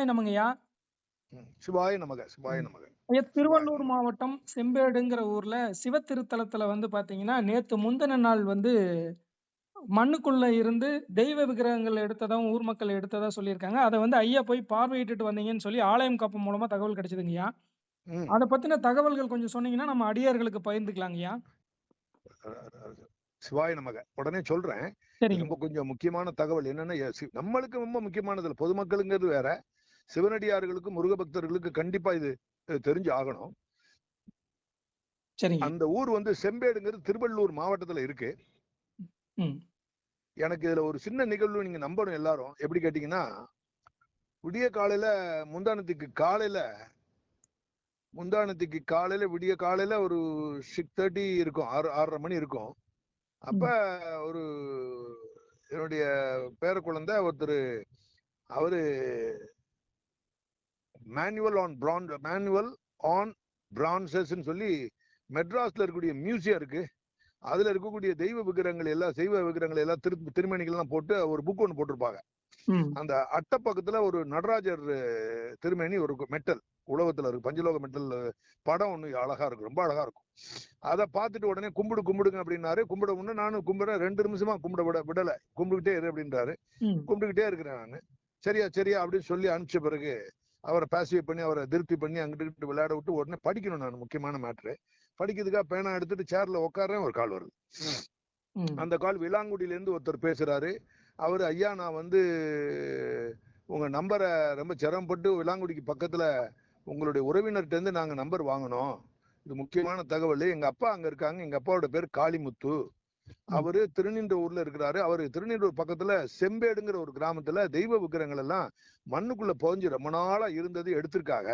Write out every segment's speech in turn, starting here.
சிவாய நமங்கய்யா. சிவாய நமக சிவாய. நமக. திருவள்ளூர் மாவட்டம் செம்பேடுங்கிற ஊர்ல சிவத்திருத்தலத்துல வந்து பாத்தீங்கன்னா நேத்து முந்தின நாள் வந்து மண்ணுக்குள்ள இருந்து தெய்வ விக்கிரகங்கள் எடுத்ததாவும் ஊர் மக்கள் எடுத்ததா சொல்லியிருக்காங்க. அதை வந்து ஐயா போய் பார்வையிட்டுட்டு வந்தீங்கன்னு சொல்லி ஆலயம் காப்பு மூலமா தகவல் கிடைச்சதுங்கய்யா. அதை பத்தின தகவல்கள் கொஞ்சம் சொன்னீங்கன்னா நம்ம அடியார்களுக்கு பகிர்ந்துக்கலாங்கய்யா சிவாய நமக உடனே சொல்றேன். ரொம்ப கொஞ்சம் முக்கியமான தகவல் என்னன்னா நம்மளுக்கு ரொம்ப முக்கியமானது பொதுமக்களுங்கிறது வேற. சிவனடியார்களுக்கு முருக பக்தர்களுக்கு கண்டிப்பா இது தெரிஞ்சு ஆகணும். அந்த ஊர் வந்து செம்பேடுங்கிறது திருவள்ளூர் மாவட்டத்துல இருக்கு. எனக்கு இதுல ஒரு சின்ன நிகழ்வு நீங்க நம்பணும் எல்லாரும். எப்படி கேட்டீங்கன்னா விடிய காலையில முந்தானத்துக்கு காலையில முந்தானத்துக்கு காலையில விடிய காலையில ஒரு சிக்ஸ் தேர்ட்டி இருக்கும். ஆறு ஆறரை மணி இருக்கும். அப்ப ஒரு என்னுடைய பேர குழந்தை ஒருத்தர் அவரு மேனுவல் ஆன் பிரான் மேனுவல் ஆன் பிரான்சஸ்ன்னு சொல்லி மெட்ராஸ்ல இருக்கக்கூடிய மியூசியம் இருக்கு. அதுல இருக்கக்கூடிய தெய்வ விக்கிரகங்கள் எல்லாம் தெய்வ விக்கிரகங்கள் எல்லாம் திரு திருமணிகள் எல்லாம் போட்டு ஒரு புக் ஒன்று போட்டிருப்பாங்க. அந்த அட்டை பக்கத்துல ஒரு நடராஜர் அஹ், திருமேனி ஒரு மெட்டல் உலகத்துல இருக்கு. பஞ்சலோக மெட்டல் படம் ஒண்ணு அழகா இருக்கும் ரொம்ப அழகா இருக்கும். அதை பார்த்துட்டு உடனே கும்பிடு கும்பிடுங்க அப்படின்னாரு. கும்பிட உடனே நானும் கும்பிடுறேன். ரெண்டு நிமிஷமா கும்பிட விட விடல. கும்பிட்டுக்கிட்டே இரு அப்படின்றாரு. கும்பிட்டுக்கிட்டே இருக்கிறேன் நான். சரியா சரியா அப்படின்னு சொல்லி அனுப்பிச்ச பிறகு அவரை பாசிவ் பண்ணி அவரை திருப்தி பண்ணி அங்கிட்டு இங்கிட்டு விளையாட விட்டு உடனே படிக்கணும் நான் முக்கியமான மேட்ரு படிக்கிறதுக்காக பேனா எடுத்துட்டு சேர்ல உட்கார்றேன் ஒரு கால் வருது. அந்த கால் விலாங்குடியில இருந்து ஒருத்தர் பேசுறாரு. அவரு ஐயா நான் வந்து உங்க நம்பரை ரொம்ப சிரமப்பட்டு விலாங்குடிக்கு பக்கத்துல உங்களுடைய உறவினர்கிட்ட இருந்து நாங்க நம்பர் வாங்கினோம். இது முக்கியமான தகவல். எங்க அப்பா அங்க இருக்காங்க. எங்க அப்பாவோட பேர் காளிமுத்து. அவரு திருநின்றவூர்ல இருக்கிறாரு. அவரு திருநின்றூர் பக்கத்துல செம்பேடுங்கிற ஒரு கிராமத்துல தெய்வ விக்கிரகங்கள் எல்லாம் மண்ணுக்குள்ள புதைஞ்சு ரொம்ப நாளா இருந்தது எடுத்திருக்காங்க.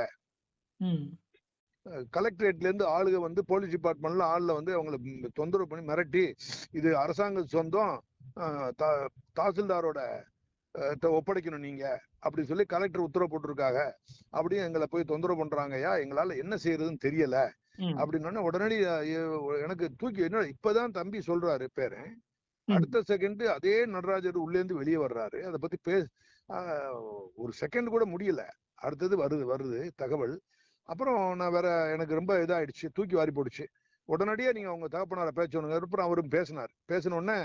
கலெக்டரேட்ல இருந்து ஆளுங்க வந்து போலீஸ் டிபார்ட்மெண்ட்ல ஆள்ல வந்து அவங்கள தொந்தரவு பண்ணி மிரட்டி இது அரசாங்க சொந்தம் தாசில்தாரோட ஒப்படைக்கணும் நீங்க அப்படி சொல்லி கலெக்டர் உத்தரவு போட்டிருக்காங்க. அப்படியே எங்களை போய் தொந்தரவு பண்றாங்கய்யா. எங்களால என்ன செய்யறதுன்னு தெரியல. அப்படின்னு உடனடி எனக்கு தூக்கி என்ன இப்பதான் தம்பி சொல்றாரு பேரு. அடுத்த செகண்ட் அதே நடராஜர் உள்ளே இருந்து வெளியே வர்றாரு. அதை பத்தி பே ஒரு செகண்ட் கூட முடியல. அடுத்தது வருது வருது தகவல். அப்புறம் நான் வேற எனக்கு ரொம்ப இதாயிடுச்சு தூக்கி வாரி போடுச்சு. உடனடியா நீங்க அவங்க தகப்பனார பேசணுங்க அப்புறம் அவரும் பேசினார். பேசின உடனே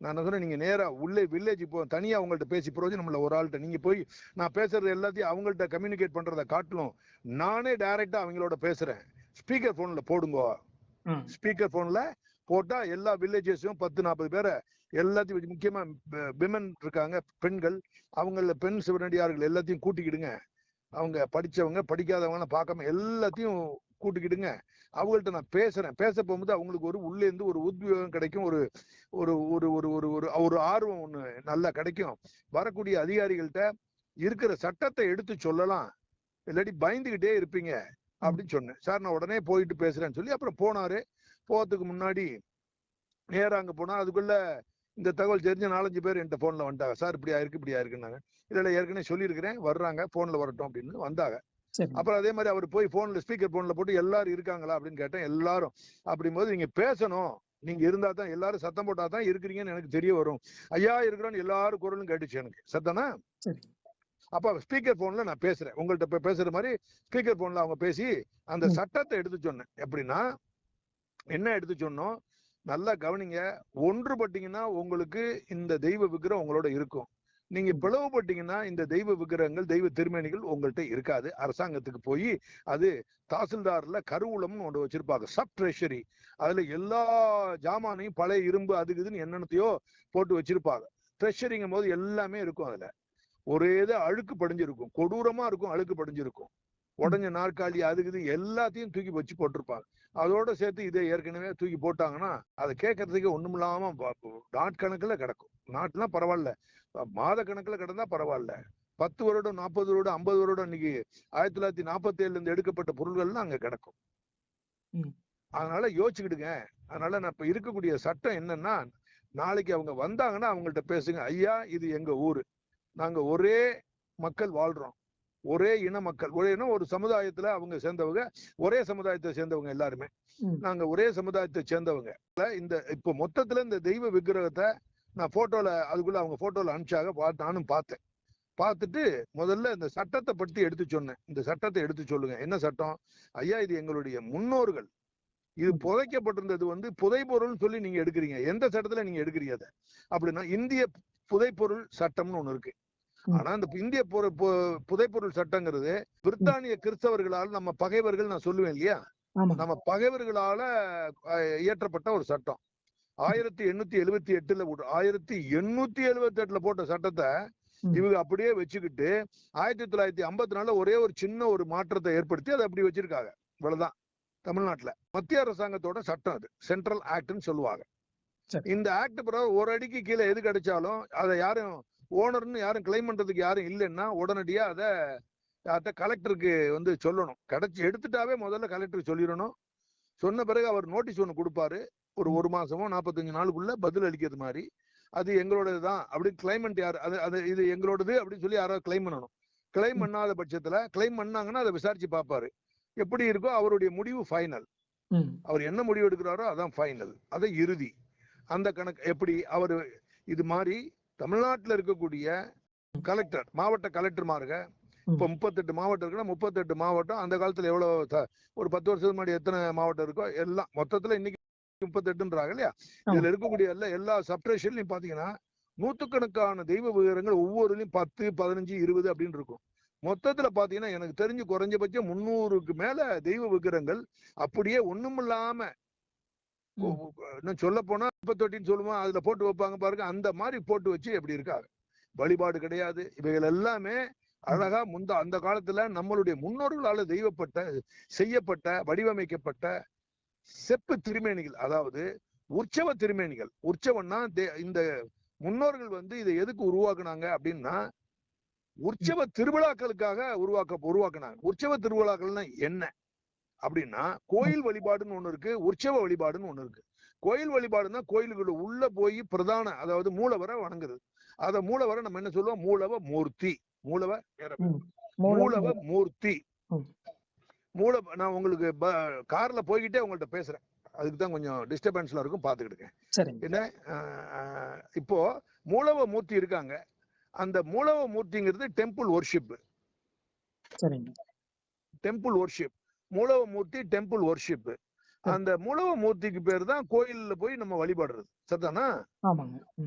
நான் சொன்னேன் நீங்க நேரா உள்ளே வில்லேஜ் போ தனியா அவங்கள்ட்ட பேசி பிரயோஜனம் இல்ல ஒரு ஆள்கிட்ட. நீங்க போய் நான் பேசுறது எல்லாத்தையும் அவங்கள்ட்ட கம்யூனிகேட் பண்றதை காட்டிலும் நானே டைரக்டா அவங்களோட பேசுறேன். ஸ்பீக்கர் போன்ல போடுங்க. ஸ்பீக்கர் போன்ல போட்டா எல்லா வில்லேஜஸையும் பத்து நாற்பது பேரை எல்லாத்தையும் முக்கியமா விமன் இருக்காங்க பெண்கள் அவங்கள பெண் சிவனடியார்கள் எல்லாத்தையும் கூட்டிக்கிடுங்க. அவங்க படிச்சவங்க படிக்காதவங்க பார்க்காம எல்லாத்தையும் கூட்டிக்கிடுங்க. அவங்கள்ட்ட நான் பேசுறேன். பேச போகும்போது அவங்களுக்கு ஒரு உள்ளே இருந்து ஒரு உத்வேகம் கிடைக்கும் ஒரு ஒரு ஒரு ஒரு ஒரு ஒரு ஒரு ஆர்வம் ஒண்ணு நல்லா கிடைக்கும். வரக்கூடிய அதிகாரிகள்ட்ட இருக்கிற சட்டத்தை எடுத்து சொல்லலாம். இல்லாட்டி பயந்துகிட்டே இருப்பீங்க. அப்படின்னு சொன்னேன். சார் நான் உடனே போயிட்டு பேசுறேன்னு சொல்லி அப்புறம் போனாரு. போறதுக்கு முன்னாடி நேரா அங்க போனா அதுக்குள்ள இந்த தகவல் தெரிஞ்ச நாலஞ்சு பேர் என்கிட்ட போன்ல வந்துட்டாங்க சார் இப்படி ஆயிருக்கு இப்படி ஆயிருக்குன்னாங்க. இதுல ஏற்கனவே சொல்லியிருக்கிறேன். வர்றாங்க. போன்ல வரட்டும் அப்படின்னு வந்தாங்க. அப்புறம் அதே மாதிரி அவர் போய் போன்ல ஸ்பீக்கர் போன்ல போட்டு எல்லாரும் இருக்காங்களா? அப்படின்னு கேட்டேன். எல்லாரும். அப்படிங்கும்போது நீங்க பேசணும். நீங்க இருந்தா தான் எல்லாரும் சத்தம் போட்டா தான் இருக்கிறீங்கன்னு எனக்கு தெரிய வரும். ஐயா இருக்கிறோன்னு எல்லாரும் குரலும் கேட்டுச்சு எனக்கு. சத்தனா அப்ப ஸ்பீக்கர் போன்ல நான் பேசுறேன். உங்கள்ட்ட இப்ப பேசுற மாதிரி ஸ்பீக்கர் போன்ல அவங்க பேசி அந்த. சட்டத்தை எடுத்து சொன்னேன். எப்படின்னா என்ன எடுத்து சொன்னோம்? நல்லா கவனிங்க. ஒன்றுபட்டீங்கன்னா உங்களுக்கு இந்த தெய்வ விக்கிரகம் உங்களோட இருக்கும். நீங்க. பிளவுபட்டீங்கன்னா இந்த தெய்வ விக்கிரகங்கள் தெய்வ திருமேனிகள் உங்கள்ட்ட இருக்காது. அரசாங்கத்துக்கு போய் அது தாசில்தார்ல கருவூலம்னு ஒன்று வச்சிருப்பாங்க. சப் ட்ரெஷரி அதுல எல்லா ஜாமானையும் பழைய இரும்பு அதுக்கு இதுன்னு என்னென்னத்தையோ போட்டு வச்சிருப்பாங்க. ட்ரெஷரிங்கும் போது எல்லாமே இருக்கும் அதுல. ஒரே இது அழுக்கு படிஞ்சிருக்கும். கொடூரமா இருக்கும் அழுக்கு படிஞ்சிருக்கும். உடஞ்ச நாற்காலி அதுக்கு இது எல்லாத்தையும் தூக்கி வச்சு போட்டிருப்பாங்க. அதோட சேர்த்து இதை ஏற்கனவே தூக்கி போட்டாங்கன்னா அதை கேட்கறதுக்கு ஒண்ணுமில்லாம ப- நாட்கணக்குல கிடக்கும். நாட்டுலாம் பரவாயில்ல. மாத கணக்குல கிடந்தா பரவாயில்ல. பத்து வருடம் நாற்பது வருடம் ஐம்பது வருடம் இன்னைக்கு ஆயிரத்தி தொள்ளாயிரத்தி நாற்பத்தி ஏழுல இருந்து எடுக்கப்பட்ட பொருள்கள்லாம் அங்க கிடக்கும். அதனால யோசிச்சுக்கிடுங்க. அதனால நான் இப்ப இருக்கக்கூடிய சட்டம் என்னன்னா நாளைக்கு அவங்க வந்தாங்கன்னா அவங்கள்ட்ட பேசுங்க. ஐயா இது எங்க ஊரு. நாங்க ஒரே மக்கள் வாழ்றோம். ஒரே இன மக்கள் ஒரே இனம் ஒரு சமுதாயத்துல அவங்க சேர்ந்தவங்க ஒரே சமுதாயத்தை சேர்ந்தவங்க எல்லாருமே. நாங்க ஒரே சமுதாயத்தை சேர்ந்தவங்க. இந்த இப்போ மொத்தத்துல இந்த தெய்வ விக்கிரகத்தை நான் போட்டோல அதுக்குள்ள அவங்க போட்டோல அனுப்பிச்சாக பார்த்து நானும் பார்த்தேன். பார்த்துட்டு முதல்ல இந்த சட்டத்தை பத்தி எடுத்து சொன்னேன். இந்த சட்டத்தை எடுத்து சொல்லுங்க. என்ன சட்டம்? ஐயா இது எங்களுடைய முன்னோர்கள். இது. புதைக்கப்பட்டிருந்தது வந்து புதைபொருள்னு சொல்லி நீங்க எடுக்கிறீங்க. எந்த சட்டத்துல நீங்க எடுக்கிறீங்க அதை? அப்படின்னா இந்திய புதைப்பொருள் சட்டம்னு ஒண்ணு இருக்கு. ஆனா இந்த இந்திய புதைப்பொருள் சட்டங்கிறது பிரித்தானிய கிறிஸ்தவர்களால் நம்ம பகைவர்கள் நான் சொல்லுவேன் இல்லையா? நம்ம பகைவர்களால இயற்றப்பட்ட ஒரு சட்டம். ஆயிரத்தி எண்ணூத்தி எழுபத்தி எட்டுல போட்டு ஆயிரத்தி எண்ணூத்தி எழுபத்தி எட்டுல போட்ட சட்டத்தை. இவங்க அப்படியே வச்சுக்கிட்டு ஆயிரத்தி தொள்ளாயிரத்தி ஐம்பத்தி நாலுல ஒரே ஒரு சின்ன ஒரு மாற்றத்தை ஏற்படுத்தி அதை அப்படி வச்சிருக்காங்க. இவ்வளவுதான். தமிழ்நாட்டுல. மத்திய அரசாங்கத்தோட சட்டம் அது. சென்ட்ரல் ஆக்ட்னு சொல்லுவாங்க. இந்த ஆக்ட் பிறகு ஒரு அடிக்கு கீழே எது கிடைச்சாலும் அதை யாரும் ஓனர்னு யாரும் கிளைம் பண்றதுக்கு யாரும் இல்லைன்னா உடனடியா அதை அதை கலெக்டருக்கு வந்து சொல்லணும். கிடைச்சி எடுத்துட்டாவே முதல்ல கலெக்டருக்கு சொல்லிடணும். சொன்ன பிறகு அவர் நோட்டீஸ் ஒன்று கொடுப்பாரு. ஒரு ஒரு மாசமோ நாற்பத்தஞ்சு நாளுக்குள்ள பதில் அளிக்கிறது மாதிரி. அது எங்களோடது தான் அப்படி கிளைமண்ட் யார் அது அது இது எங்களோடது அப்படின்னு சொல்லி யாராவது கிளைம் பண்ணணும். கிளைம். பண்ணாத பட்சத்துல கிளைம் பண்ணாங்கன்னா அதை விசாரிச்சு பார்ப்பாரு. எப்படி இருக்கோ அவருடைய முடிவு ஃபைனல். அவர் என்ன முடிவு எடுக்கிறாரோ அதான் ஃபைனல் அது இறுதி. அந்த கணக்கு எப்படி அவர் இது மாதிரி தமிழ்நாட்டுல இருக்கக்கூடிய கலெக்டர் மாவட்ட கலெக்டர்மாருங்க இப்போ முப்பத்தெட்டு மாவட்டம் இருக்குன்னா முப்பத்தெட்டு மாவட்டம். அந்த காலத்துல எவ்வளவு த- ஒரு பத்து வருஷத்துக்கு முன்னாடி எத்தனை மாவட்டம் இருக்கோ எல்லாம் மொத்தத்துல இன்னைக்கு முப்பத்தெட்டுன்றாங்க இல்லையா? இதுல இருக்கக்கூடிய எல்லா எல்லா சப்ரேஷன்லயும் பாத்தீங்கன்னா நூத்துக்கணக்கான தெய்வ விவரங்கள் ஒவ்வொருலையும் பத்து பதினஞ்சு இருபது அப்படின்னு இருக்கும். மொத்தத்துல பாத்தீங்கன்னா எனக்கு தெரிஞ்சு குறைஞ்சபட்சம் முந்நூறுக்கு மேல தெய்வ விக்கிரங்கள் அப்படியே ஒண்ணுமில்லாம. இன்னும் சொல்ல போனா முப்பத்தொட்டின்னு சொல்லுவோம். அதுல போட்டு வைப்பாங்க பாருங்க. அந்த மாதிரி போட்டு வச்சு எப்படி இருக்காங்க? வழிபாடு கிடையாது. இவைகள் எல்லாமே அழகா முந்த அந்த காலத்துல நம்மளுடைய முன்னோர்களால தெய்வப்பட்ட செய்யப்பட்ட வடிவமைக்கப்பட்ட செப்பு திருமேனிகள். அதாவது உற்சவ திருமேனிகள். உற்சவம்னா இந்த முன்னோர்கள் வந்து இதை எதுக்கு உருவாக்குனாங்க அப்படின்னா உற்சவ திருவிழாக்களுக்காக உருவாக்க உருவாக்குனாங்க. உற்சவ திருவிழாக்கள்னா என்ன? அப்படின்னா கோயில் வழிபாடுன்னு ஒண்ணு இருக்கு உற்சவ வழிபாடுன்னு ஒண்ணு இருக்கு. கோயில் வழிபாடுன்னா கோயிலுக்குள்ள உள்ள போய் பிரதான அதாவது மூலவரை வணங்குறது. அத மூலவரை நம்ம என்ன சொல்லுவோம்? மூலவ மூர்த்தி. மூலவ மூலவ மூர்த்தி. மூல நான் உங்களுக்கு கார்ல போய்கிட்டே உங்கள்ட்ட பேசுறேன். அதுக்கு தான் கொஞ்சம் டிஸ்டர்பன்ஸ்ல இருக்கும் பாத்துக்கிடுங்க சரிங்க. என்ன? இப்போ மூலவ மூர்த்தி இருக்காங்க. அந்த மூலவ மூர்த்திங்கிறது டெம்பிள் ஒர்ஷிப் டெம்பிள் ஒர்ஷிப் மூலவ மூர்த்தி டெம்பிள் ஒர்ஷிப் அந்த மூலவ மூர்த்திக்கு பேர் தான் கோயில்ல போய் நம்ம வழிபடுறது. சரிதானா.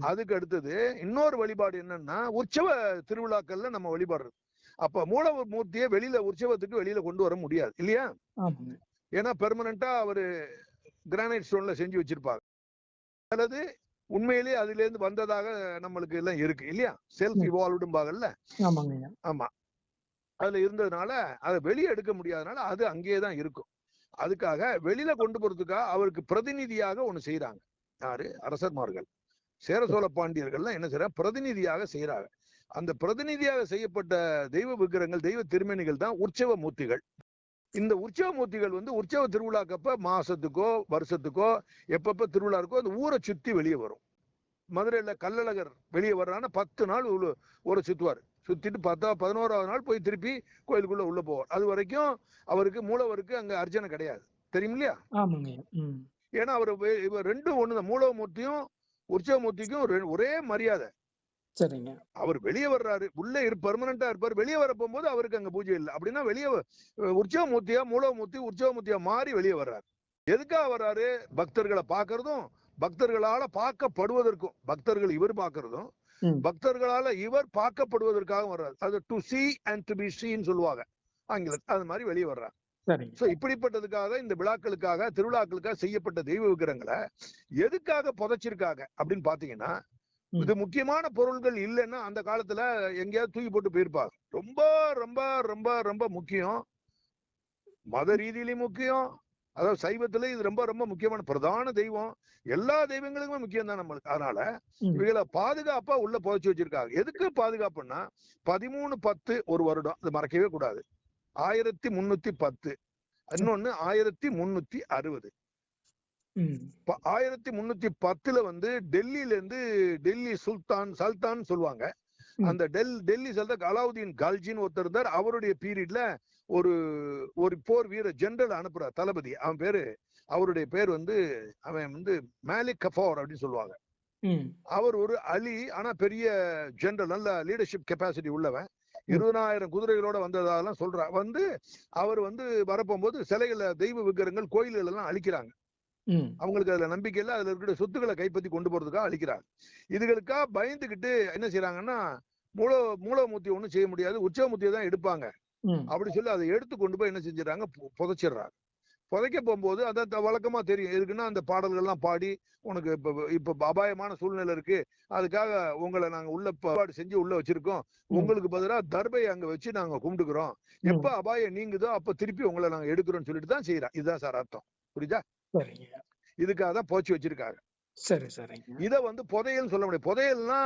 அதுக்கு அடுத்தது இன்னொரு வழிபாடு என்னன்னா உற்சவ திருவிழாக்கள்ல நம்ம வழிபடுறது. அப்ப மூலவ மூர்த்தியை வெளியில உற்சவத்துக்கு வெளியில கொண்டு வர முடியாது. இல்லையா? ஏன்னா பெர்மனண்டா அவரு கிரானைட் ஸ்டோன்ல செஞ்சு வச்சிருப்பாங்க அல்லது உண்மையிலேயே அதுல இருந்து வந்ததாக நம்மளுக்கு எல்லாம் இருக்கு. இல்லையா? செல்ஃப். இவால்வ்டும்பாங்கல்ல ஆமா. அதுல இருந்ததுனால அதை வெளியே எடுக்க முடியாதனால அது அங்கேயே தான் இருக்கும். அதுக்காக வெளியில கொண்டு போறதுக்காக அவருக்கு பிரதிநிதியாக ஒண்ணு செய்யறாங்க யாரு? அரசர்மார்கள். சேர சோழ பாண்டியர்கள்லாம் என்ன செய்யறாங்க பிரதிநிதியாக செய்யறாங்க அந்த பிரதிநிதியாக செய்யப்பட்ட தெய்வ விக்கிரங்கள் தெய்வ திருமணிகள் தான் உற்சவ மூர்த்திகள். இந்த உற்சவ மூர்த்திகள் வந்து உற்சவ திருவிழாக்கப்ப மாசத்துக்கோ வருஷத்துக்கோ எப்பப்ப திருவிழா இருக்கோ அந்த ஊரை சுத்தி வெளியே வரும். மதுரையில கல்லழகர் வெளியே வர்றான்னா பத்து நாள் ஒரு ஊரை சுத்துவார். சுத்திட்டு பத்தா பதினோராவது நாள் போய் திருப்பி கோயிலுக்குள்ள உள்ள போவார். அது வரைக்கும் அவருக்கு மூலவருக்கு அங்க அர்ச்சனை கிடையாது. தெரியும் இல்லையா ஏன்னா அவர் ரெண்டும் ஒண்ணுதான். மூலவ மூர்த்தியும் உற்சவ மூர்த்திக்கும் ரெ- ஒரே மரியாதை. சரிங்க. அவர் வெளியே வர்றாரு. உள்ள இரு பெர்மனண்டா இருப்பார். வெளியே வர போகும்போது அவருக்கு அங்க பூஜை இல்லை. அப்படின்னா வெளியே உற்சவ மூர்த்தியா மூலவ மூர்த்தி உற்சவ மூர்த்தியா மாறி வெளியே வர்றாரு. எதுக்காக வர்றாரு? பக்தர்களை பார்க்கறதும் பக்தர்களால பார்க்கப்படுவதற்கும் பக்தர்கள் இவர் பார்க்கறதும் ம். பக்தர்களால இவர் பார்க்கப்படுவதற்காக வர்றாரு. அது to see and to be சீன்னு சொல்லுவாங்க. ஆங்கிலத்தில் அது மாதிரி வெளியே வர்றாரு. சரிங்க. சோ இப்படிப்பட்டதுக்காக இந்த விழாக்களுக்காக திருவிழாக்களுக்காக செய்யப்பட்ட தெய்வ விக்கிரங்களை எதுக்காக புதைச்சிருக்காங்க அப்படின்னு பாத்தீங்கன்னா. இது முக்கியமான பொருள்கள் இல்லைன்னா அந்த காலத்துல எங்கேயாவது தூக்கி போட்டு போயிருப்பாங்க. ரொம்ப ரொம்ப ரொம்ப ரொம்ப முக்கியம். மத ரீதியிலையும் முக்கியம். அதாவது சைவத்துல இது ரொம்ப ரொம்ப முக்கியமான பிரதான தெய்வம். எல்லா தெய்வங்களுக்குமே முக்கியம் தான் நம்மளுக்கு. அதனால. இவங்களை பாதுகாப்பா உள்ள புதைச்சு வச்சிருக்காங்க. எதுக்கு பாதுகாப்புன்னா பதிமூணு பத்து ஒரு வருடம். அது மறக்கவே கூடாது. ஆயிரத்தி முன்னூத்தி பத்து. இன்னொன்னு ஆயிரத்தி முன்னூத்தி அறுபது. ஆயிரத்தி முன்னூத்தி பத்துல வந்து டெல்லியில இருந்து டெல்லி சுல்தான் சல்தான் சொல்லுவாங்க. அந்த டெல் டெல்லி சல்தான் அலாவுதீன் கால்ஜின்னு ஒருத்தர் இருந்தார். அவருடைய பீரியட்ல ஒரு ஒரு போர் வீர ஜெனரல் அனுப்புறார் தளபதி அவன் பேரு அவருடைய பேர் வந்து அவன் வந்து மேலிக் கஃபோர் அப்படின்னு சொல்லுவாங்க. அவர் ஒரு அலி ஆனா பெரிய ஜெனரல் நல்ல லீடர்ஷிப் கெப்பாசிட்டி உள்ளவன். இருபதாயிரம் குதிரைகளோட வந்ததாலாம் சொல்றா வந்து அவர் வந்து வரப்போகும்போது சிலைகளை தெய்வ விக்கிரங்கள் கோயில்கள் எல்லாம் அழிக்கிறாங்க அவங்களுக்கு அதுல நம்பிக்கை இல்ல அதுல இருக்கிற சொத்துக்களை கைப்பற்றி கொண்டு போறதுக்காக அழிக்கிறாங்க. இதுகளுக்காக பயந்துகிட்டு என்ன செய்யறாங்கன்னா மூல மூலமூர்த்தி ஒண்ணும் செய்ய முடியாது. உச்சமூர்த்தியை தான் எடுப்பாங்க. அப்படி சொல்லி அதை எடுத்து கொண்டு போய் என்ன செஞ்சிடறாங்க? புதைச்சிடுறாங்க. புதைக்க போகும்போது அதான் த- வழக்கமா தெரியும். எதுக்குன்னா அந்த பாடல்கள்லாம் பாடி உனக்கு இப்ப இப்ப அபாயமான சூழ்நிலை இருக்கு. அதுக்காக உங்களை நாங்க உள்ள பாடு செஞ்சு உள்ள வச்சிருக்கோம். உங்களுக்கு பதிலா தர்பை அங்க வச்சு நாங்க கும்பிட்டுக்கிறோம். எப்ப அபாயம் நீங்குதோ அப்ப திருப்பி உங்களை நாங்க எடுக்கிறோம்னு சொல்லிட்டு தான் செய்யறோம் இதுதான் சார் அர்த்தம். புரியுதா? சரிங்க. இதுக்காக தான் போச்சு வச்சிருக்காங்க. சரி சரிங்க. இத வந்து புதையல்னு சொல்ல முடியாது. புதையல்னா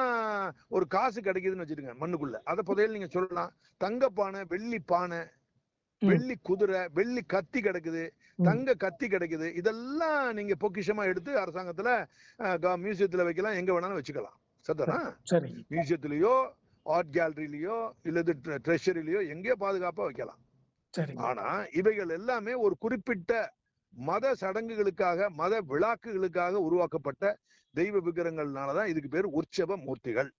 ஒரு காசு கிடைக்குதுன்னு வச்சுருங்க மண்ணுக்குள்ள. அத புதையல் நீங்க சொல்லலாம். தங்க பானை வெள்ளி பானை. வெள்ளி குதிரை வெள்ளி கத்தி கிடக்குது. தங்க கத்தி கிடைக்குது. இதெல்லாம் நீங்க பொக்கிஷமா எடுத்து அரசாங்கத்துல மியூசியத்துல வைக்கலாம் எங்க வேணாலும் வச்சுக்கலாம். சரிங்க. மியூசியத்திலயோ ஆர்ட் கேலரியிலயோ இல்லது ட்ரெஷரிலயோ எங்கேயோ பாதுகாப்பா வைக்கலாம். ஆனா இவைகள் எல்லாமே ஒரு குறிப்பிட்ட மத சடங்குகளுக்காக மத விழாக்குகளுக்காக உருவாக்கப்பட்ட தெய்வ விக்கிரகங்கள்னாலதான் இதுக்கு பேர் உற்சவ மூர்த்திகள்.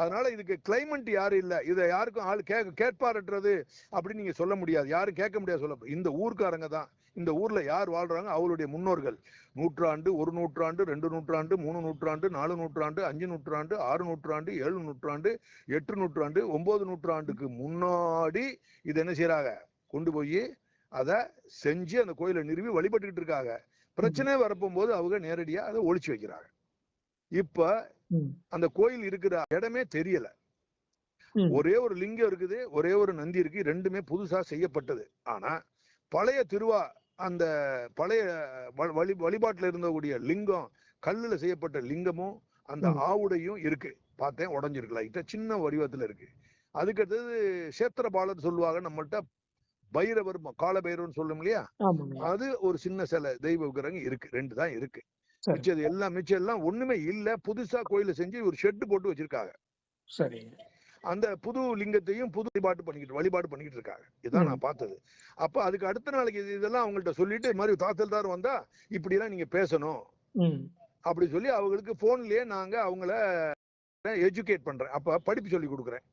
அதனால இதுக்கு கிளைமண்ட் யாரும் இல்ல. இதை யாருக்கும் ஆள் கேட்க கேட்பாரற்றது அப்படின்னு நீங்க சொல்ல முடியாது. யாரும் கேட்க முடியாது சொல்ல இந்த ஊர்க்காரங்க தான். இந்த ஊர்ல யார் வாழ்றாங்க? அவளுடைய முன்னோர்கள். நூற்றாண்டு ஒரு நூற்றாண்டு ரெண்டு நூற்றாண்டு மூணு நூற்றாண்டு நாலு நூற்றாண்டு அஞ்சு நூற்றாண்டு ஆறு நூற்றாண்டு ஏழு நூற்றாண்டு எட்டு நூற்றாண்டு ஒன்பது நூற்றாண்டுக்கு முன்னாடி இது என்ன செய்யறாங்க கொண்டு போய் அத செஞ்சு அந்த கோயிலை நிறுவி வழிபட்டுக்கிட்டு இருக்காங்க. பிரச்சனை வரப்போகும்போது அவங்க நேரடியா அதை ஒழிச்சு வைக்கிறாங்க. இப்ப அந்த கோயில் இருக்கிற இடமே தெரியல. ஒரே ஒரு லிங்கம் இருக்குது ஒரே ஒரு நந்தி இருக்கு ரெண்டுமே புதுசா செய்யப்பட்டது. ஆனா பழைய திருவா அந்த பழைய வழி வழிபாட்டுல இருந்தக்கூடிய லிங்கம் கல்லுல செய்யப்பட்ட லிங்கமும் அந்த. ஆவுடையும் இருக்கு. பார்த்தேன் உடஞ்சிருக்கு. லைட்டா சின்ன வடிவத்துல இருக்கு. அதுக்கு அடுத்தது சேத்திரபாலர் சொல்லுவாங்க நம்மள்ட்ட பைரவர் கால பைரவர்னு சொல்லும் இல்லையா? அது ஒரு சின்ன சிலை தெய்வ விக்கிரகம் இருக்கு ரெண்டு தான் இருக்கு. சரி. மிச்சது எல்லாம் மிச்சம் எல்லாம் ஒண்ணுமே இல்ல. புதுசா கோயில செஞ்சு ஒரு ஷெட் போட்டு வச்சிருக்காங்க. சரிங்க அந்த புது லிங்கத்தையும் புது வழிபாடு பண்ணிக்கிட்டு வழிபாடு பண்ணிக்கிட்டு இருக்காங்க. இதான். நான் பார்த்தது. அப்ப அதுக்கு அடுத்த நாளைக்கு இது- இதெல்லாம் அவங்கள்ட்ட சொல்லிட்டு இது மாதிரி தாசில்தார் வந்தா இப்படி எல்லாம் நீங்க பேசணும். அப்படி சொல்லி அவங்களுக்கு போன்லயே நாங்க அவங்கள எஜுகேட் பண்றேன். அப்ப படிப்பு சொல்லி கொடுக்குறேன்.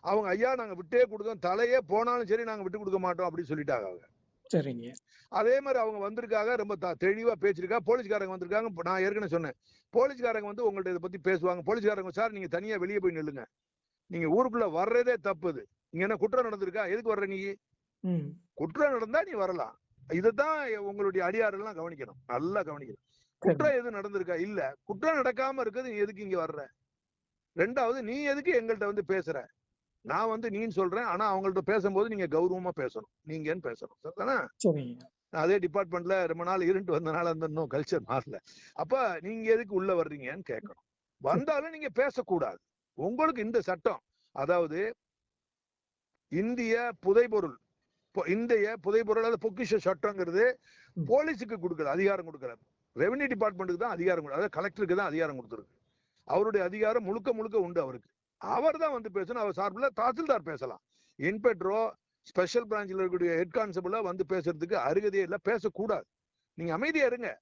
அவங்க ஐயா நாங்க விட்டே கொடுத்தோம். தலையே போனாலும் சரி நாங்க விட்டு கொடுக்க மாட்டோம் அப்படின்னு சொல்லிட்டாங்க அவங்க. சரிங்க. அதே மாதிரி அவங்க வந்திருக்காங்க ரொம்ப தெளிவா பேசிருக்கா போலீஸ்காரங்க வந்திருக்காங்க. நான் ஏற்கனவே சொன்னேன். போலீஸ்காரங்க வந்து உங்கள்ட்ட இதை பத்தி பேசுவாங்க. போலீஸ்காரங்க சார் நீங்க தனியா வெளியே போய் நில்லுங்க. நீங்க ஊருக்குள்ள வர்றதே தப்புது இங்க என்ன குற்றம் நடந்திருக்கா? எதுக்கு வர்ற நீ? குற்றம் நடந்தா நீ வரலாம். இதுதான் உங்களுடைய அடியாரெல்லாம் கவனிக்கணும். நல்லா கவனிக்கணும். குற்றம் எதுவும் நடந்திருக்கா? இல்ல. குற்றம் நடக்காம இருக்குது நீ எதுக்கு இங்க வர்ற? ரெண்டாவது நீ எதுக்கு எங்கள்கிட்ட வந்து பேசுற? நான் வந்து நீன்னு சொல்றேன். ஆனா அவங்கள்ட்ட பேசும்போது நீங்க கௌரவமா பேசணும். நீங்கன்னு பேசணும்? சரிதானே? அதே டிபார்ட்மெண்ட்ல ரொம்ப நாள் இருந்துட்டு வந்தனால அந்த இன்னும் கல்ச்சர் மாறல. அப்ப நீங்க எதுக்கு உள்ள வர்றீங்கன்னு கேட்கணும் வந்தாலும் நீங்க பேசக்கூடாது. உங்களுக்கு இந்த சட்டம் அதாவது இந்திய புதைபொருள் இந்திய புதைபொருள் அதாவது பொக்கிஷ சட்டங்கிறது. போலீஸுக்கு கொடுக்குற அதிகாரம் கொடுக்குறாரு. ரெவென்யூ டிபார்ட்மெண்ட்டுக்கு தான் அதிகாரம் அதாவது கலெக்டருக்கு தான் அதிகாரம் கொடுத்துருக்கு. அவருடைய அதிகாரம் முழுக்க முழுக்க உண்டு அவருக்கு. அவர் தான் வந்து பேசணும். அவர் சார்பில் தாசில்தார் பேசலாம். இன்பெட்ரோ ஸ்பெஷல் பிரான்ச்ல இருக்கக்கூடிய ஹெட் கான்ஸ்டபிளா வந்து பேசுறதுக்கு அருகதையே இல்ல. பேசக்கூடாது. நீங்க அமைதியா இருங்க.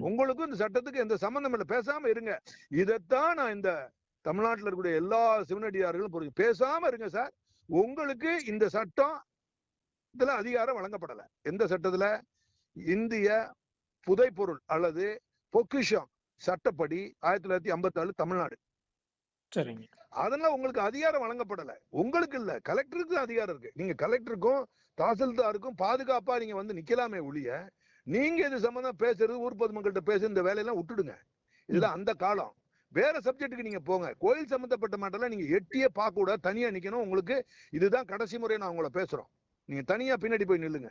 உங்களுக்கும் இந்த சட்டத்துக்கு எந்த சம்பந்தம் இல்ல. பேசாம இருங்க. இதைத்தான் நான் இந்த தமிழ்நாட்டுல இருக்கக்கூடிய எல்லா சிவனடியார்களும் புரிஞ்சு பேசாம இருங்க சார். உங்களுக்கு இந்த சட்டம் இதுல அதிகாரம் வழங்கப்படல. எந்த சட்டத்துல? இந்திய புதைப்பொருள் அல்லது பொக்கிஷம். சட்டப்படி ஆயிரத்தி தொள்ளாயிரத்தி ஐம்பத்தி நாலு தமிழ்நாடு. சரிங்க. அதனால உங்களுக்கு அதிகாரம் வழங்கப்படல. உங்களுக்கு இல்ல. கலெக்டருக்கு அதிகாரம் இருக்கு நீங்க கலெக்டருக்கும் தாசில்தாருக்கும் பாதுகாப்பா நீங்க வந்து நிக்கலாமே ஒழிய நீங்க இது சம்பந்தம் பேசுறது ஊர் பொதுமக்கள்கிட்ட பேச இந்த வேலையெல்லாம் விட்டுடுங்க. இதெல்லாம் அந்த காலம். வேற சப்ஜெக்ட்டுக்கு நீங்க போங்க. கோயில் சம்பந்தப்பட்ட மாட்டெல்லாம் நீங்க எட்டியே பார்க்க கூடாது தனியா நிக்கணும். உங்களுக்கு இதுதான் கடைசி முறை நான் உங்களை பேசுறோம். நீங்க தனியா பின்னாடி போய் நில்லுங்க.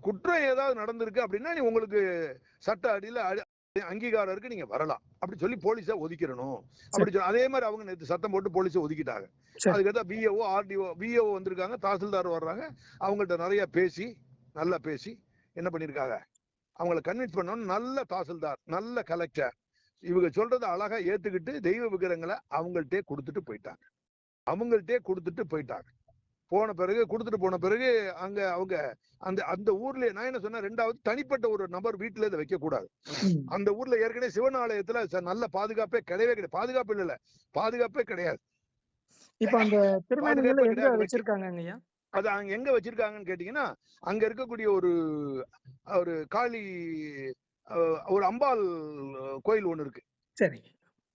குற்றம் ஏதாவது நடந்திருக்கு அப்படின்னா நீ உங்களுக்கு சட்ட அடியில அடி- அங்கீகாரம் இருக்கு நீங்க வரலாம். அப்படி சொல்லி போலீஸை ஒதுக்கிடணும். அப்படி சொல்லி அதே மாதிரி அவங்க நேத்து சத்தம் போட்டு போலீஸை ஒதுக்கிட்டாங்க. சரி. அதுக்கு பிஏஓ ஆர்டிஓ பிஏஓ வந்திருக்காங்க தாசில்தார் வர்றாங்க. அவங்கள்ட்ட நிறைய பேசி நல்லா பேசி என்ன பண்ணிருக்காங்க? அவங்கள கன்வின்ஸ் பண்ணணும் நல்ல தாசில்தார் நல்ல கலெக்டர் இவங்க சொல்றதை அழகா ஏத்துக்கிட்டு தெய்வ விக்கிரங்களை அவங்கள்ட்டே கொடுத்துட்டு போயிட்டாங்க. அவங்கள்ட்டே கொடுத்துட்டு போயிட்டாங்க. போன பிறகு கொடுத்துட்டு போன பிறகு அங்க அவங்க அந்த அந்த ஊர்ல நான் என்ன சொன்னேன்? ரெண்டாவது தனிப்பட்ட ஒரு நபர் வீட்டுல இதை வைக்க கூடாது. அந்த ஊர்ல ஏற்கனவே சிவன் ஆலயத்துல நல்ல பாதுகாப்பே கிடையவே கிடையாது. பாதுகாப்பு இல்ல பாதுகாப்பே கிடையாது. இப்ப அந்த. வச்சிருக்காங்க அது அங்க எங்க வச்சிருக்காங்கன்னு கேட்டீங்கன்னா அங்க இருக்கக்கூடிய ஒரு ஒரு காளி ஒரு அம்பாள் கோயில் ஒண்ணு இருக்கு. சரிங்க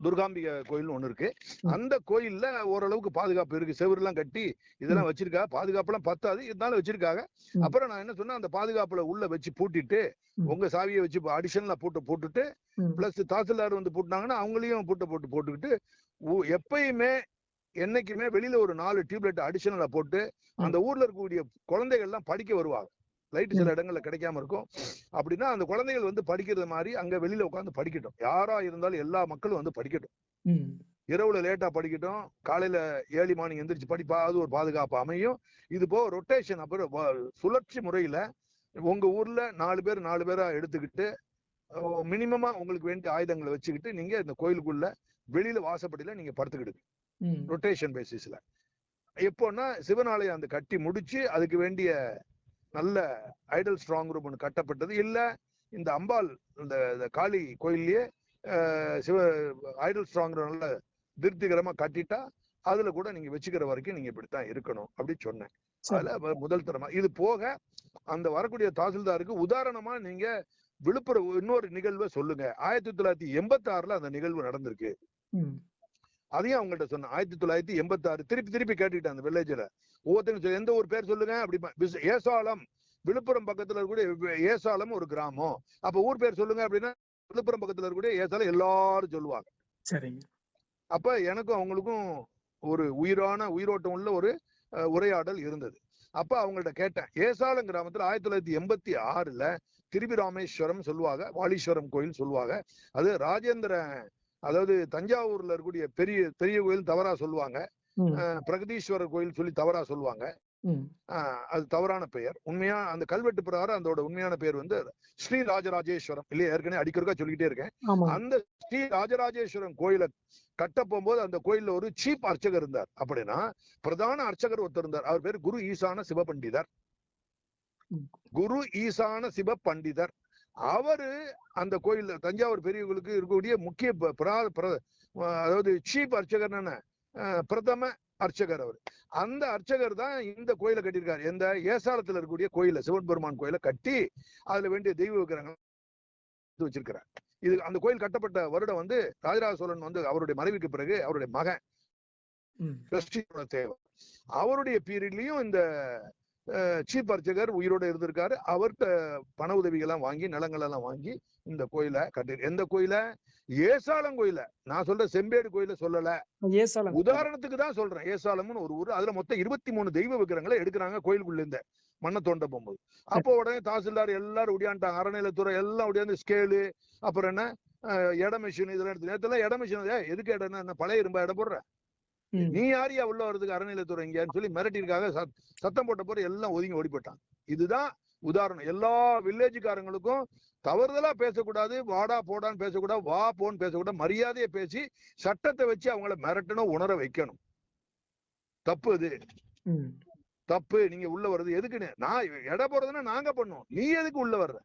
துர்காம்பிகை கோயில் ஒண்ணு இருக்கு. அந்த கோயில்ல ஓரளவுக்கு பாதுகாப்பு இருக்கு. செவுருலாம் கட்டி இதெல்லாம் வச்சிருக்கா? பாதுகாப்புலாம் பத்தாது. இருந்தாலும் வச்சிருக்காங்க. அப்புறம் நான் என்ன சொன்னேன்? அந்த பாதுகாப்புல உள்ள வச்சு பூட்டிட்டு. உங்க சாவியை வச்சு அடிஷனலா போட்டு போட்டுட்டு. பிளஸ் தாசில்தார் வந்து போட்டாங்கன்னா அவங்களையும் பூட்டை போட்டு போட்டுக்கிட்டு எப்பயுமே என்னைக்குமே வெளியில ஒரு நாலு டியூப்லைட் அடிஷனலா போட்டு அந்த ஊர்ல இருக்கக்கூடிய குழந்தைகள் எல்லாம் படிக்க வருவாங்க. லைட் சில இடங்கள்ல கிடைக்காம இருக்கும். அப்படின்னா அந்த குழந்தைகள் வந்து படிக்கிறது மாதிரி அங்க வெளியில உட்காந்து படிக்கட்டும். யாரா இருந்தாலும் எல்லா மக்களும் வந்து படிக்கட்டும். இரவுல லேட்டா படிக்கட்டும். காலையில ஏழு மார்னிங் எந்திரிச்சு படிப்பா அது ஒரு பாதுகாப்பு அமையும். இது போக ரொட்டேஷன் அப்புறம் சுழற்சி முறையில உங்க ஊர்ல நாலு பேர் நாலு பேரா எடுத்துக்கிட்டு மினிமமா உங்களுக்கு வேண்டிய ஆயுதங்களை வச்சுக்கிட்டு நீங்க இந்த கோயிலுக்குள்ள வெளியில வாசப்படியில நீங்க படுத்துக்கிடுங்க. ரொட்டேஷன் பேசிஸ்ல எப்போன்னா சிவனாலயம் அந்த கட்டி முடிச்சு அதுக்கு வேண்டிய நல்ல ஐடல் ஸ்ட்ராங் ரூம் ஒன்று கட்டப்பட்டது. இல்ல இந்த அம்பாள் இந்த காளி அஹ், சிவ ஐடல் ஸ்ட்ராங் நல்ல திருப்திகரமா கட்டிட்டா அதுல கூட நீங்க வச்சுக்கிற வரைக்கும் நீங்க இப்படித்தான் இருக்கணும் அப்படி சொன்னேன். அதுல முதல் தரமா. இது போக அந்த வரக்கூடிய தாசில்தாருக்கு உதாரணமா நீங்க விழுப்புரம் இன்னொரு நிகழ்வை சொல்லுங்க. ஆயிரத்தி தொள்ளாயிரத்தி எண்பத்தி ஆறுல அந்த நிகழ்வு நடந்திருக்கு. அதையும் அவங்கள்ட்ட சொன்னேன். ஆயிரத்தி தொள்ளாயிரத்தி எண்பத்தி ஆறு திருப்பி திருப்பி கேட்டுக்கிட்டேன் அந்த வில்லேஜ்ல ஒவ்வொருத்தரும் எந்த ஒரு பேர் சொல்லுங்க அப்படி ஏசாலம் விழுப்புரம் பக்கத்துல இருக்கக்கூடிய ஏசாலம் ஒரு கிராமம். அப்ப ஊர் பேர் சொல்லுங்க அப்படின்னா விழுப்புரம் பக்கத்துல இருக்கக்கூடிய ஏசாலம் எல்லாரும் சொல்லுவாங்க. சரிங்க. அப்ப எனக்கும் அவங்களுக்கும் ஒரு உயிரான உயிரோட்டம் உள்ள ஒரு உரையாடல் இருந்தது. அப்ப அவங்கள்ட்ட கேட்டேன். ஏசாலம் கிராமத்துல ஆயிரத்தி தொள்ளாயிரத்தி எண்பத்தி ஆறுல திருபிராமேஸ்வரம் சொல்லுவாங்க வாலீஸ்வரம் கோயில் சொல்லுவாங்க. அது ராஜேந்திர அதாவது தஞ்சாவூர்ல இருக்கக்கூடிய பெரிய பெரிய கோயில் தவறா சொல்லுவாங்க. பிரகதீஸ்வரர் கோயில் சொல்லி தவறா சொல்லுவாங்க. அது தவறான பெயர். உண்மையா அந்த கல்வெட்டு பிரகாரம் அதோட உண்மையான பெயர் வந்து ஸ்ரீ ராஜராஜேஸ்வரம். இல்லையா ஏற்கனவே அடிக்கிறக்கா சொல்லிக்கிட்டே இருக்கேன். அந்த ஸ்ரீ ராஜராஜேஸ்வரம் கோயிலை கட்ட போகும்போது அந்த கோயில்ல ஒரு சீப் அர்ச்சகர் இருந்தார். அப்படின்னா பிரதான அர்ச்சகர் ஒருத்தர் இருந்தார். அவர் பேர் குரு ஈசான சிவபண்டிதர். ம். குரு ஈசான சிவ பண்டிதர் அவரு அந்த கோயில்ல தஞ்சாவூர் பெரியவர்களுக்கு இருக்கக்கூடிய முக்கிய அதாவது சீப் அர்ச்சகர் என்ன பிரதம அர்ச்சகர் அவர். அந்த அர்ச்சகர் தான் இந்த கோயிலை கட்டியிருக்காரு. எந்த ஏசாலத்துல இருக்கக்கூடிய கோயில சிவன் பெருமான் கோயிலை கட்டி அதுல வேண்டிய தெய்வ விக்கிரகங்கள் வச்சிருக்கிறார். இது அந்த கோயில் கட்டப்பட்ட வருடம் வந்து ராஜராஜ சோழன் வந்து அவருடைய மறைவுக்கு பிறகு அவருடைய மகன் தேவர். அவருடைய பீரியட்லயும் இந்த சீப் அர்ச்சகர் உயிரோட இருந்திருக்காரு. அவர்கிட்ட பண உதவிகள்லாம் வாங்கி நிலங்கள் எல்லாம் வாங்கி இந்த கோயிலை கட்டி எந்த கோயில? ஏசாலம் கோயில. நான் சொல்ற செம்பேடு கோயில சொல்லல. ஏசாலம் உதாரணத்துக்கு தான் சொல்றேன். ஏசாலம்னு ஒரு ஊர். அதுல மொத்தம் இருபத்தி மூணு தெய்வ விக்கிரங்களை எடுக்கிறாங்க கோயிலுக்குள்ள இருந்த. மண்ணை தோண்ட போகும்போது. அப்போ உடனே தாசில்தார் எல்லாரும் ஒடியாண்டாங்க அறநிலைத்துறை எல்லாம் ஒடியாந்து ஸ்கேலு அப்புறம் என்ன? எட மிஷின் இதெல்லாம் எடுத்து நேரத்துல எட மிஷின் எதுக்கு இடம் என்ன பழைய இரும்பா இடம் போடுற. நீ யாரியா உள்ள வர்றதுக்கு அறநிலைத்துறை இங்கன்னு சொல்லி மிரட்டியிருக்காங்க. சத்- சத்தம் போட்ட போற எல்லாம் ஒதுங்கி ஓடி போயிட்டாங்க இதுதான் உதாரணம். எல்லா வில்லேஜுக்காரங்களுக்கும் தவறுதலா பேசக்கூடாது வாடா போடான்னு பேசக்கூடாது வா போன்னு பேசக்கூடாது மரியாதையை பேசி சட்டத்தை வச்சு அவங்கள மிரட்டணும் உணர வைக்கணும். தப்பு இது. தப்பு. நீங்க உள்ள வர்றது எதுக்குன்னு? நான் எடை போடுறதுன்னா நாங்க பண்ணுவோம். நீ எதுக்கு உள்ள வர்ற?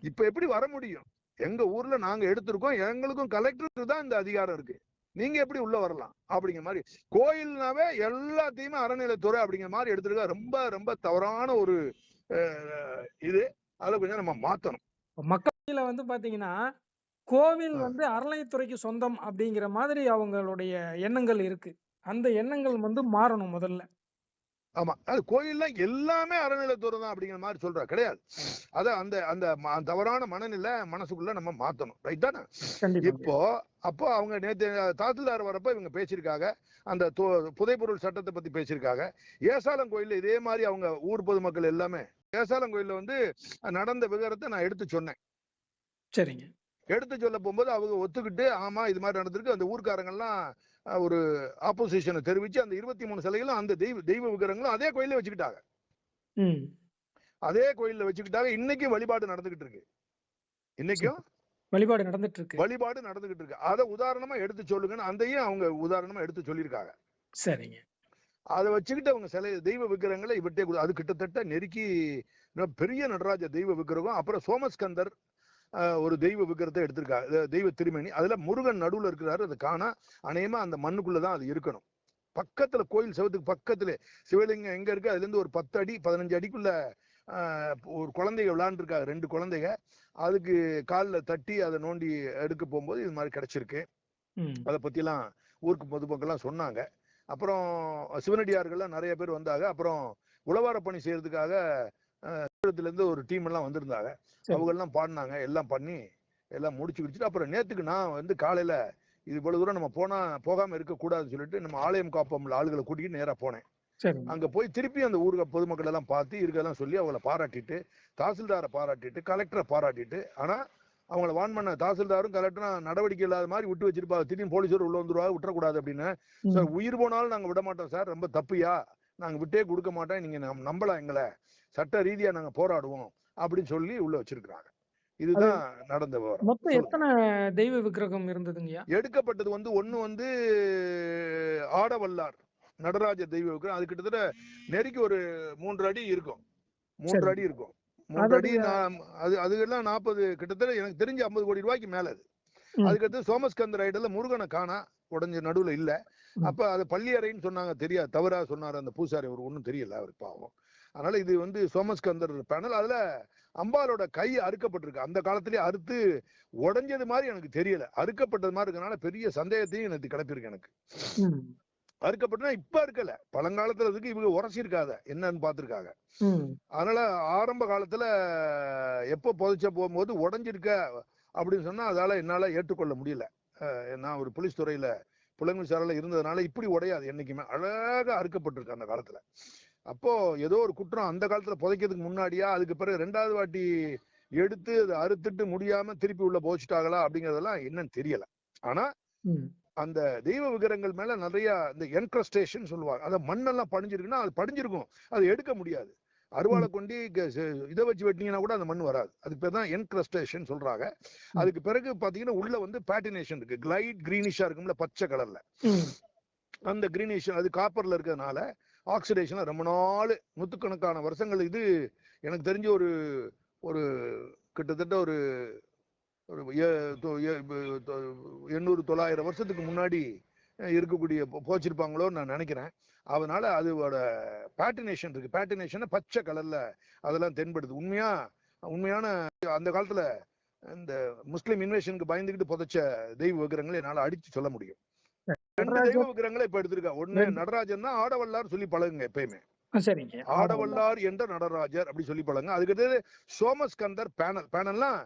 இப்ப எப்படி வர முடியும்? எங்க ஊர்ல நாங்க எடுத்திருக்கோம். எங்களுக்கும் கலெக்டருக்கு தான் இந்த அதிகாரம் இருக்கு. நீங்க எப்படி உள்ள வரலாம்? அப்படிங்கிற மாதிரி. கோயில்னாவே எல்லாத்தையுமே அறநிலைத்துறை அப்படிங்கிற மாதிரி எடுத்திருக்கா. ரொம்ப ரொம்ப தவறான ஒரு இது. அதுல கொஞ்சம் நம்ம மாத்தணும். மக்கள்ல வந்து பாத்தீங்கன்னா கோவில். வந்து அறநிலையத்துறைக்கு சொந்தம் அப்படிங்கிற மாதிரி அவங்களுடைய எண்ணங்கள் இருக்கு. அந்த எண்ணங்கள் வந்து மாறணும் முதல்ல. ஆமா. அது கோயில்ல எல்லாமே அறநிலைத்துறை தான் அப்படிங்கிற மாதிரி சொல்றா. கிடையாது. அத அந்த அந்த தவறான மனநிலை மனசுக்குள்ள நம்ம மாத்தணும். ரைட் தானே? இப்போ அப்போ அவங்க நேத்து தாசில்தார் வரப்ப இவங்க பேசியிருக்காங்க. அந்த புதைப்பொருள் சட்டத்தை பத்தி பேசியிருக்காங்க. ஏசாலம் கோயில்ல இதே மாதிரி அவங்க ஊர் பொதுமக்கள் எல்லாமே ஏசாலம் கோயில்ல வந்து நடந்த விவரத்தை நான் எடுத்து சொன்னேன். சரிங்க. எடுத்து சொல்ல போகும்போது அவங்க ஒத்துக்கிட்டு ஆமா இது மாதிரி நடந்திருக்கு. அந்த ஊர்க்காரங்கெல்லாம் ஒரு ஆப்போசிஷனை தெரிவிச்சு அந்த இருபத்தி மூணு சிலைகளும் அந்த தெய்வ தெய்வ விக்கிரங்களும் அதே கோயில்ல வச்சுக்கிட்டாங்க. அதே கோயில்ல வச்சுக்கிட்டாங்க. இன்னைக்கும் வழிபாடு நடந்துகிட்டு இருக்கு. இன்னைக்கும் வழிபாடு நடந்துட்டு இருக்கு. வழிபாடு நடந்துகிட்டு இருக்கு. அதை உதாரணமா எடுத்து சொல்லுங்கன்னு அதையும் அவங்க உதாரணமா எடுத்து சொல்லியிருக்காங்க. சரிங்க. அதை வச்சுக்கிட்டு அவங்க சிலை தெய்வ விக்கிரகங்களை இவர்கிட்டே கொடு அது கிட்டத்தட்ட நெருக்கி பெரிய நடராஜ தெய்வ விக்கிரகம் அப்புறம் சோமஸ்கந்தர் ஒரு தெய்வ விக்கிரகத்தை எடுத்திருக்காங்க இது தெய்வ திருமேனி. அதுல முருகன் நடுவுல இருக்கிறாரு அதை காணா அநேகமா அந்த மண்ணுக்குள்ளதான் அது இருக்கணும். பக்கத்துல கோயில் செவத்துக்கு பக்கத்துல சிவலிங்கம் எங்க இருக்கு? அதுல இருந்து ஒரு பத்து அடி பதினஞ்சு அடிக்குள்ள ஒரு குழந்தைங்க விளையாண்டுருக்காங்க ரெண்டு குழந்தைங்க. அதுக்கு காலில் தட்டி அதை நோண்டி எடுக்க போகும்போது இது மாதிரி கிடைச்சிருக்கு. அதை பத்திலாம் ஊருக்கு பொதுமக்கள்லாம் சொன்னாங்க. அப்புறம் சிவனடியார்கள்லாம் நிறைய பேர் வந்தாங்க. அப்புறம் உழவார பணி செய்யறதுக்காக இருந்து ஒரு டீம் எல்லாம் வந்திருந்தாங்க. அவங்க எல்லாம் பாடினாங்க. எல்லாம் பண்ணி எல்லாம் முடிச்சு குடிச்சிட்டு அப்புறம் நேத்துக்கு நான் வந்து காலையில இது இவ்வளவு தூரம் நம்ம போனா போகாம இருக்க கூடாதுன்னு சொல்லிட்டு நம்ம ஆலயம் காப்பம்ல ஆளுகளை கூட்டிட்டு நேரா போனேன். அங்க போய் திருப்பி அந்த ஊருக்கு பொதுமக்கள் எல்லாம் பார்த்து இருக்கெல்லாம் சொல்லி அவங்கள பாராட்டிட்டு தாசில்தாரை பாராட்டிட்டு கலெக்டரை பாராட்டிட்டு ஆனா அவங்கள வான் பண்ண தாசில்தாரும் கலெக்டரும் நடவடிக்கை இல்லாத மாதிரி விட்டு வச்சிருப்பாங்க. திடீர்னு போலீஸர் உள்ள வந்துருவாங்க விட்டுறக்கூடாது அப்படின்னு. சார் உயிர் போனாலும் நாங்க விட மாட்டோம் சார். ரொம்ப தப்புயா? நாங்க விட்டே கொடுக்க மாட்டோம். நீங்க நம்- நம்பலாம் எங்களை. சட்ட ரீதியா நாங்க போராடுவோம் அப்படின்னு சொல்லி உள்ள வச்சிருக்காங்க இதுதான் நடந்த விவரம். மொத்தம். எத்தனை தெய்வ விக்கிரகம் இருந்ததுங்கய்யா? எடுக்கப்பட்டது வந்து ஒண்ணு வந்து ஆடவல்லார் நடராஜ தெய்வ விக்கிரகம். அது கிட்டத்தட்ட நெருக்கி ஒரு மூன்று அடி இருக்கும். மூன்று. அடி இருக்கும். மூன்று அடி அது அதுக்கெல்லாம் நாற்பது கிட்டத்தட்ட எனக்கு தெரிஞ்சு ஐம்பது கோடி ரூபாய்க்கு மேல அது. அதுக்கடுத்து சோமஸ்கந்தர் ஐடல்ல முருகனை காணா உடஞ்ச நடுவுல இல்ல. அப்ப அது பள்ளியறைன்னு சொன்னாங்க தெரியாது. தவறா சொன்னாரு அந்த பூசாரி ஒரு ஒண்ணும் தெரியல அவருக்கு பாவம். அதனால இது வந்து சோமஸ்கந்தர் பேனல் அதுல அம்பாலோட கை அறுக்கப்பட்டிருக்கு. அந்த காலத்திலேயே அறுத்து உடைஞ்சது மாதிரி எனக்கு தெரியல. அறுக்கப்பட்டது மாதிரி இருக்கனால பெரிய சந்தேகத்தையும் எனக்கு கிளப்பியிருக்கு எனக்கு. அறுக்கப்பட்டனா இப்ப இருக்கல. பழங்காலத்துல இருக்கு இவங்க உரசிருக்காத என்னன்னு பாத்திருக்காங்க. அதனால ஆரம்ப காலத்துல எப்போ புதைச்ச போகும்போது உடைஞ்சிருக்க அப்படின்னு சொன்னா அதால என்னால ஏற்றுக்கொள்ள முடியல. நான் ஒரு போலீஸ் துறையில புலங்கு விசாரில இருந்ததுனால இப்படி உடையாது. என்னைக்குமே அழகா அறுக்கப்பட்டிருக்கு அந்த காலத்துல. அப்போ ஏதோ ஒரு குற்றம் அந்த காலத்துல புதைக்கிறதுக்கு முன்னாடியா? அதுக்கு பிறகு ரெண்டாவது வாட்டி எடுத்து அதை அறுத்துட்டு முடியாம திருப்பி உள்ள போச்சுட்டாங்களா அப்படிங்கறதெல்லாம் என்னன்னு தெரியல. ஆனா. அந்த தெய்வ விக்கிரகங்கள் மேல நிறைய இந்த என்கிரஸ்டேஷன் சொல்லுவாங்க. அந்த மண்ணெல்லாம் படிஞ்சிருக்குன்னா அது படிஞ்சிருக்கும். அது எடுக்க முடியாது. அருவாளை கொண்டு இதை வச்சு வெட்டினீங்கன்னா கூட அந்த மண் வராது. அதுக்கு பேர் தான் என்கிரஸ்டேஷன் சொல்றாங்க. அதுக்கு பிறகு பாத்தீங்கன்னா உள்ள வந்து பேட்டினேஷன் இருக்கு. கிளைட் கிரீனிஷா இருக்கும்ல பச்சை கலர்ல. அந்த கிரீனிஷ் அது காப்பர்ல இருக்கிறதுனால ஆக்சிடேஷனில் ரொம்ப நாள் நூற்றுக்கணக்கான வருஷங்கள் இது எனக்கு தெரிஞ்ச ஒரு ஒரு கிட்டத்தட்ட ஒரு ஒரு எண்ணூறு தொள்ளாயிரம் வருஷத்துக்கு முன்னாடி இருக்கக்கூடிய போச்சிருப்பாங்களோன்னு நான் நினைக்கிறேன். அதனால அதோட பேட்டினேஷன் இருக்கு. பேட்டினேஷன் பச்சை கலர்ல அதெல்லாம் தென்படுது. உண்மையா உண்மையான அந்த காலத்துல இந்த முஸ்லீம் இன்வேஷனுக்கு பயந்துக்கிட்டு புதைச்ச தெய்வ விக்கிரங்களை என்னால் அடிச்சு சொல்ல முடியும். ரெண்டு தெய்வ நடராஜர் விக்கிரகங்களை இப்ப எடுத்திருக்கா ஒண்ணு. நடராஜன் தான் ஆடவல்லார் சொல்லி பழகுங்க எப்பயுமே. சரிங்க. ஆடவல்லார். என்ற நடராஜர் அப்படி சொல்லி பழங்க அதுக்கு அடுத்தது சோமஸ்கந்தர் பேனல். பேனல்லாம்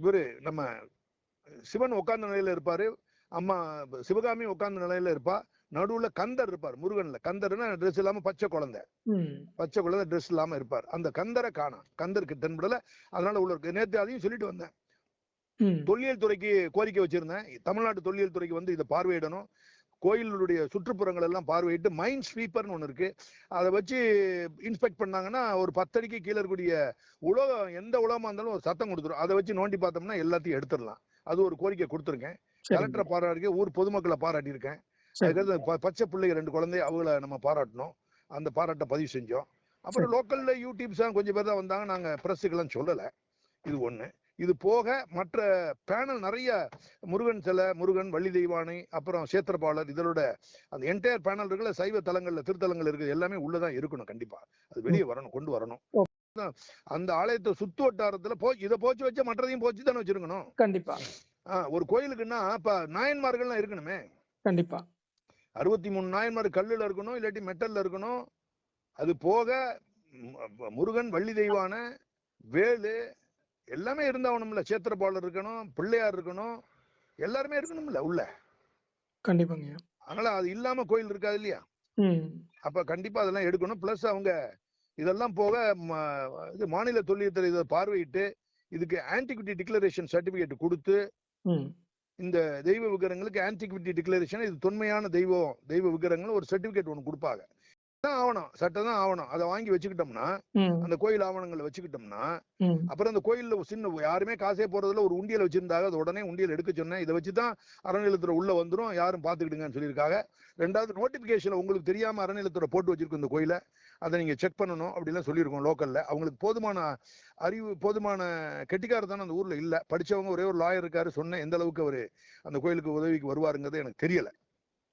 இவரு நம்ம சிவன் உட்கார்ந்த நிலையில இருப்பாரு. அம்மா சிவகாமி உட்கார்ந்த நிலையில இருப்பா. நடுவுல கந்தர் இருப்பார் முருகன்ல. கந்தர்னா ட்ரெஸ் இல்லாம பச்சை குழந்தை. பச்சை குழந்தை ட்ரெஸ் இல்லாம இருப்பார். அந்த கந்தரை காணாம் கந்தருக்கு தென்படல அதனால உள்ள நேத்து அதையும் சொல்லிட்டு வந்தேன். தொல்லியல் துறைக்கு கோரிக்கை வச்சிருந்தேன். தமிழ்நாட்டு தொல்லியல் துறைக்கு வந்து இதை பார்வையிடணும். கோயிலுடைய சுற்றுப்புறங்கள் எல்லாம் பார்வையிட்டு மைண்ட் ஸ்வீப்பர்னு ஒன்று இருக்கு. அதை வச்சு இன்ஸ்பெக்ட் பண்ணாங்கன்னா ஒரு பத்தடிக்கு கீழே இருக்கக்கூடிய உலகம் எந்த உலகமா இருந்தாலும் ஒரு சத்தம் கொடுத்துரும். அதை வச்சு நோண்டி பார்த்தோம்னா எல்லாத்தையும் எடுத்துடலாம். அது ஒரு கோரிக்கை கொடுத்துருக்கேன். கலெக்டரை பாராட்டிருக்கேன். ஊர் பொதுமக்களை பாராட்டியிருக்கேன். அதுக்கடுத்து பச்சை பிள்ளைங்க ரெண்டு குழந்தை அவங்கள நம்ம பாராட்டணும். அந்த பாராட்டை பதிவு செஞ்சோம். அப்புறம் லோக்கல்ல யூடியூப்ஸ் கொஞ்சம் பேர் தான் வந்தாங்க. நாங்க பிரஸுக்கெல்லாம் சொல்லல. இது ஒண்ணு. இது போக மற்ற பேனல் நிறைய முருகன் சிலை முருகன் வள்ளி தெய்வானை அப்புறம் சேத்திரபாலர் இதோட அந்த என்டையர் பேனல் இருக்குல்ல சைவ தலங்கள்ல திருத்தலங்கள் இருக்குது எல்லாமே உள்ளதான் இருக்கணும் கண்டிப்பா. அது வெளியே வரணும் கொண்டு வரணும். அந்த ஆலயத்தை சுத்து வட்டாரத்துல போ இதை போச்சு வச்சா மற்றதையும் போச்சு தானே வச்சிருக்கணும். கண்டிப்பா. ஆஹ் ஒரு கோயிலுக்குன்னா இப்ப நாயன்மார்கள்லாம் இருக்கணுமே. கண்டிப்பா. அறுபத்தி மூணு நாயன்மார் கல்லுல இருக்கணும் இல்லாட்டி மெட்டல்ல இருக்கணும். அது போக முருகன் வள்ளி தெய்வான வேலு எல்லாமே இருந்தாகணும்ல. சேத்திரபாலர் இருக்கணும் பிள்ளையார் இருக்கணும் எல்லாருமே இருக்கணும்ல உள்ள. கண்டிப்பாங்க. அதனால அது இல்லாம கோயில் இருக்காது இல்லையா. அப்ப கண்டிப்பா அதெல்லாம் எடுக்கணும். பிளஸ் அவங்க இதெல்லாம் போக இது மாநில தொல்லியத்தில் இதை பார்வையிட்டு இதுக்கு ஆன்டிகுட்டி டிக்ளரேஷன் சர்டிபிகேட் கொடுத்து. இந்த தெய்வ விக்கிரகங்களுக்கு ஆன்டிகுவிட்டி டிக்ளரேஷன் இது தொன்மையான தெய்வம் தெய்வ விக்கிரகங்கள் ஒரு சர்டிபிகேட் ஒன்று கொடுப்பாங்க. தான் ஆவணம். சட்டம் தான் ஆவணம். அதை வாங்கி வச்சுக்கிட்டோம்னா அந்த கோயில் ஆவணங்களை வச்சுக்கிட்டோம்னா அப்புறம் அந்த கோயில்ல சின்ன யாருமே காசே போறதுல ஒரு உண்டியல் வச்சிருந்தாங்க. அது உடனே உண்டியல் எடுக்க சொன்னேன். இதை வச்சு தான் அறநிலையத்துறை உள்ள வந்துரும். யாரும் பாத்துக்கிடுங்கன்னு சொல்லியிருக்காங்க. ரெண்டாவது நோட்டிபிகேஷன் உங்களுக்கு தெரியாம அறநிலையத்துறை போட்டு வச்சிருக்கும் இந்த கோயிலை. அதை நீங்க செக் பண்ணணும் அப்படிலாம் சொல்லியிருக்கோம் லோக்கல்ல அவங்களுக்கு போதுமான அறிவு போதுமான கெட்டிக்காரத்தான அந்த ஊர்ல இல்ல. படிச்சவங்க ஒரே ஒரு லாயர் இருக்காரு. சொன்னேன் எந்த அளவுக்கு அவரு அந்த கோயிலுக்கு உதவிக்கு வருவாருங்கிறது எனக்கு தெரியல.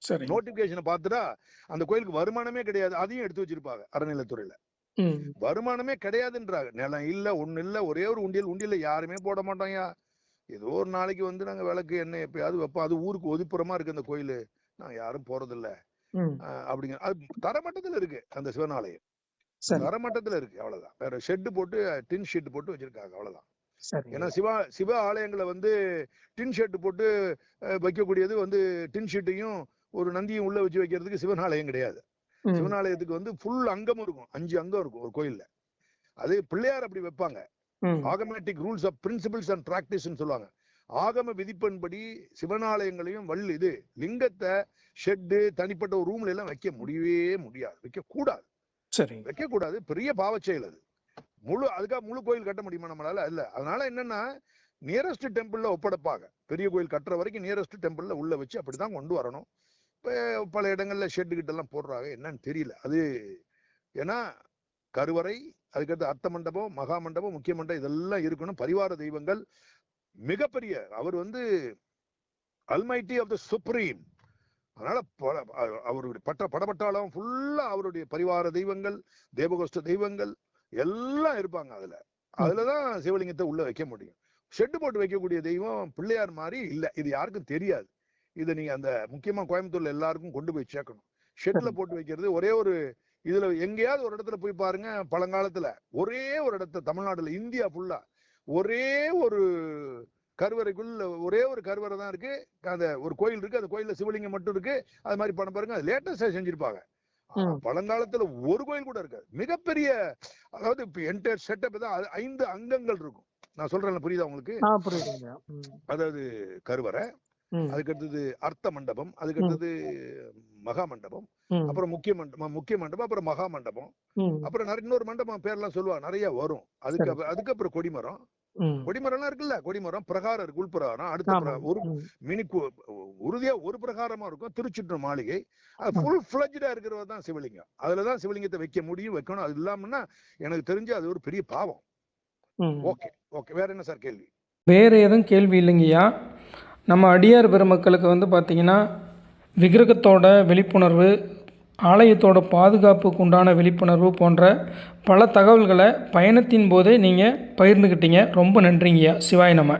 சரி நோட்டிபிகேஷனை பார்த்துட்டா அந்த கோயிலுக்கு வருமானமே கிடையாது. அதையும் எடுத்து வச்சிருப்பாங்க அறநிலையத்துறையில. ம். வருமானமே கிடையாதுன்றாங்க. நிலம் இல்ல ஒண்ணு இல்ல ஒரே ஒரு உண்டியல். உண்டியல்ல யாருமே போட மாட்டோம்யா ஏதோ ஒரு நாளைக்கு வந்து நாங்க விளக்கு எண்ணெய் எப்பயாவது வைப்போம். அது ஊருக்கு ஒதுப்புறமா இருக்கு அந்த கோயில். நான் யாரும் போறதில்ல. ம். அஹ் அப்படிங்கிற அது தரமட்டத்துல இருக்கு அந்த சிவனாலயம். தரமட்டத்துல இருக்கு. அவ்வளவுதான். வேற ஷெட் போட்டு டின் ஷீட் போட்டு வச்சிருக்காங்க. அவ்வளவுதான். ஏன்னா சிவா சிவ ஆலயங்களை வந்து டின் ஷெட் போட்டு வைக்கக்கூடியது வந்து டின் ஷீட்டையும் ஒரு நந்தியும் உள்ள வச்சு வைக்கிறதுக்கு சிவன் ஆலயம் கிடையாது சிவனாலயத்துக்கு வந்து ஃபுல் அங்கமும் இருக்கும். அஞ்சு அங்கம் இருக்கும் ஒரு கோயில்ல. அது பிள்ளையார் அப்படி வைப்பாங்க. ஆகமேட்டிக் ரூல்ஸ் ஆஃப் பிரின்சிபிள்ஸ் அண்ட் பிராக்டிஸ்னு சொல்லுவாங்க. ஆகம விதிப்பன்படி சிவனாலயங்களையும் வள்ளி இது லிங்கத்தை ஷெட்டு தனிப்பட்ட ஒரு ரூம்ல எல்லாம் வைக்க முடியவே முடியாது. வைக்க கூடாது சரி. வைக்க கூடாது பெரிய செயல் அது. முழு அதுக்காக முழு கோயில் கட்ட முடியுமா நம்மளால? இல்ல. அதனால என்னன்னா நியரஸ்ட் டெம்பிள்ல ஒப்படைப்பாங்க. பெரிய கோயில் கட்டுற வரைக்கும் நியரஸ்ட் டெம்பிள்ல உள்ள வச்சு அப்படிதான் கொண்டு வரணும். பல இடங்கள்ல ஷெட்டு கிட்ட எல்லாம் போடுறாங்க. என்னன்னு தெரியல. அது ஏன்னா கருவறை அதுக்கடுத்து அர்த்த மண்டபம் மகா மண்டபம் முக்கிய மண்டபம் இதெல்லாம் இருக்கணும். பரிவார தெய்வங்கள். மிகப்பெரிய அவர் வந்து அல்மைட்டி ஆஃப் த சுப்ரீம் அதனால பல- அவருடைய பட்ட படபட்டாளம் ஃபுல்லா அவருடைய பரிவார தெய்வங்கள் தேவகோஷ்ட தெய்வங்கள் எல்லாம் இருப்பாங்க அதுல. அதுலதான் சிவலிங்கத்தை உள்ள வைக்க முடியும். ஷெட்டு போட்டு வைக்கக்கூடிய தெய்வம் பிள்ளையார் மாதிரி இல்ல. இது யாருக்கும் தெரியாது. இதை நீங்க அந்த முக்கியமா கோயம்புத்தூர்ல எல்லாருக்கும் கொண்டு போய் சேர்க்கணும். ஷெட்ல. போட்டு வைக்கிறது ஒரே ஒரு இதுல எங்கேயாவது ஒரு இடத்துல போய் பாருங்க பழங்காலத்துல ஒரே ஒரு இடத்த தமிழ்நாடுல இந்தியா ஃபுல்லா ஒரே ஒரு கருவறைக்குள்ள ஒரே ஒரு கருவறை தான் இருக்கு. அந்த ஒரு கோயில் இருக்கு. அந்த கோயில்ல சிவலிங்கம் மட்டும் இருக்கு. அது மாதிரி பண்ண பாருங்க. அது லேட்டஸ்டா செஞ்சிருப்பாங்க. பழங்காலத்துல ஒரு கோயில் கூட இருக்காது. மிகப்பெரிய அதாவது இப்ப என்டையர் செட்டப் தான். அது ஐந்து அங்கங்கள் இருக்கும். நான் சொல்றேன் புரியுதா உங்களுக்கு? அதாவது கருவறை. அதுக்கு அடுத்தது அர்த்த மண்டபம் அதுக்கு அடுத்தது மகா மண்டபம் அப்புறம் முக்கிய மண்டபம் முக்கிய மண்டபம் அப்புறம் மகா மண்டபம் அப்புறம் நிறைய இன்னொரு மண்டபம் பேர்லாம் சொல்லுவாங்க நிறைய வரும். அதுக்கு அதுக்கப்புறம் கொடிமரம். கொடிமரம்லாம் இருக்குல்ல கொடிமரம் பிரகாரம் இருக்கு உள்பிரகாரம் அடுத்த ஒரு மினி உறுதியா ஒரு பிரகாரமா இருக்கும் திருச்சுற்று மாளிகை. அது. ஃபுல் ஃபிளஜ்டா இருக்கிறது தான் சிவலிங்கம். அதுலதான் சிவலிங்கத்தை வைக்க முடியும் வைக்கணும் அது இல்லாமன்னா எனக்கு தெரிஞ்சு அது ஒரு பெரிய பாவம். Okay okay. வேற என்ன சார் கேள்வி? வேறு எதுவும் கேள்வி இல்லைங்கய்யா? நம்ம அடியார் பெருமக்களுக்கு வந்து பார்த்திங்கன்னா விக்கிரகத்தோட விழிப்புணர்வு ஆலயத்தோட பாதுகாப்புக்கு உண்டான விழிப்புணர்வு போன்ற பல தகவல்களை பயணத்தின் போதே நீங்கள் பகிர்ந்துக்கிட்டீங்க ரொம்ப நன்றிங்கய்யா. சிவாய் நம்ம